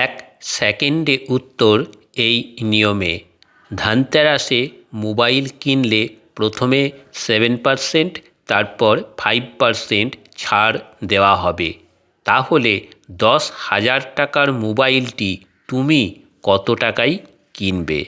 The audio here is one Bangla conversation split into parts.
এক সেকেন্ডে উত্তর এই নিয়মে। ধানতেরাসে মোবাইল কিনলে প্রথমে সেভেন পারসেন্ট, তারপর ফাইভ পারসেন্ট ছাড় দেওয়া হবে। তাহলে দশ হাজার টাকার মোবাইলটি তুমি কত টাকায় কিনবে?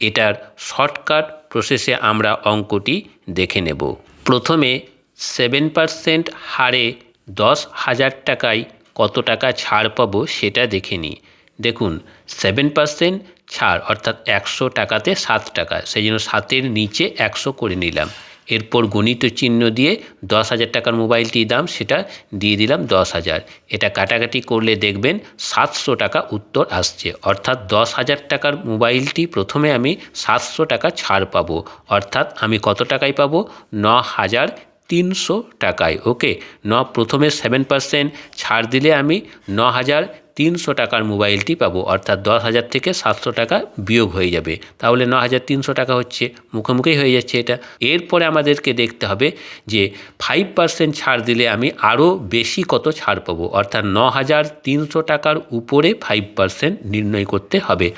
এটার শর্টকাট প্রসেসে আমরা অঙ্কটি দেখে নেব। প্রথমে সেভেন পারসেন্ট হারে দশ হাজার টাকায় কত টাকা ছাড় পাবো সেটা দেখে নিই। দেখুন সেভেন পারসেন্ট ছাড়, অর্থাৎ একশো টাকাতে সাত টাকা। সেই জন্য সাতের নিচে একশো করে নিলাম। এরপর গণিত চিহ্ন দিয়ে দশ হাজার টাকার মোবাইলটির দাম, সেটা দিয়ে দিলাম দশ হাজার। এটা কাটাকাটি করলে দেখবেন সাতশো টাকা উত্তর আসছে। অর্থাৎ দশ হাজার টাকার মোবাইলটি প্রথমে আমি সাতশো টাকা ছাড় পাবো। অর্থাৎ আমি কত টাকায় পাবো? ন হাজার তিনশো টাকায়। ওকে, ন, প্রথমে সেভেন পার্সেন্ট ছাড় দিলে আমি ন হাজার তিনশো টাকার মোবাইলটি পাবো, অর্থাৎ দশ হাজার থেকে সাতশো টাকা বিয়োগ হয়ে যাবে। তাহলে ন হাজার তিনশো টাকা হচ্ছে, মুখোমুখি হয়ে যাচ্ছে এটা। এরপরে আমাদেরকে দেখতে হবে যে ফাইভ পার্সেন্ট ছাড় দিলে আমি আরও বেশি কত ছাড় পাবো, অর্থাৎ ন হাজার তিনশো টাকার উপরে ফাইভ পার্সেন্ট নির্ণয় করতে হবে।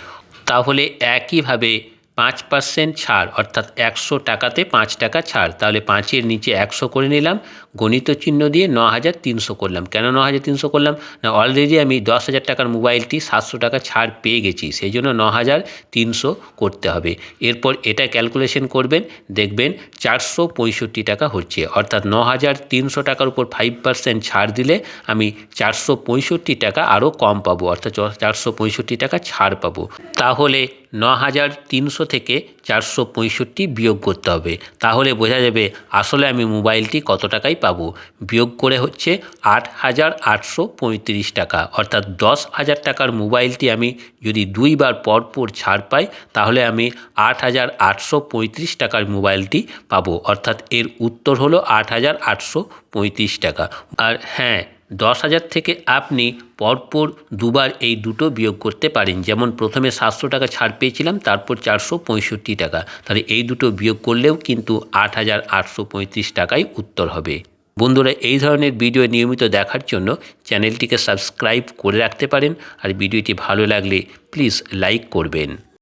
তাহলে একইভাবে পাঁচ পার্সেন্ট ছাড়, অর্থাৎ একশো টাকাতে পাঁচ টাকা ছাড়। তাহলে পাঁচের নিচে একশো করে নিলাম, গণিত চিহ্ন দিয়ে ন হাজার তিনশো করলাম। কেন ন হাজার তিনশো করলাম? না অলরেডি আমি দশ হাজার টাকার মোবাইলটি সাতশো টাকা ছাড় পেয়ে গেছি, সেই জন্য ন হাজার তিনশো করতে হবে। এরপর এটা ক্যালকুলেশন করবেন, দেখবেন চারশো পঁয়ষট্টি টাকা হচ্ছে। অর্থাৎ ন হাজার তিনশো টাকার উপর ফাইভ পার্সেন্ট ছাড় দিলে আমি চারশো পঁয়ষট্টি টাকা আরও কম পাবো, অর্থাৎ চারশো পঁয়ষট্টি টাকা ছাড় পাবো। তাহলে ন হাজার তিনশো থেকে চারশো পঁয়ষট্টি বিয়োগ করতে হবে। তাহলে বোঝা যাবে আসলে আমি মোবাইলটি কত টাকায় পাবো। বিয়োগ করে হচ্ছে আট হাজার আটশো পঁয়ত্রিশ টাকা। অর্থাৎ দশ হাজার টাকার মোবাইলটি আমি যদি দুইবার পর পর ছাড় পাই, তাহলে আমি আট হাজার আটশো পঁয়ত্রিশ টাকার মোবাইলটি পাবো। অর্থাৎ এর উত্তর হলো আট হাজার আটশো পঁয়ত্রিশ টাকা। আর হ্যাঁ দশ হাজার থেকে আপনি পরপর দুবার এই দুটো বিয়োগ করতে পারেন। যেমন প্রথমে সাতশো টাকা ছাড় পেয়েছিলাম, তারপর চারশো পঁয়ষট্টি টাকা। তাহলে এই দুটো বিয়োগ করলেও কিন্তু আট হাজার আটশো পঁয়ত্রিশ টাকাই উত্তর হবে। বন্ধুরা, এই ধরনের ভিডিও নিয়মিত দেখার জন্য চ্যানেলটিকে সাবস্ক্রাইব করে রাখতে পারেন। আর ভিডিওটি ভালো লাগলে প্লিজ লাইক করবেন।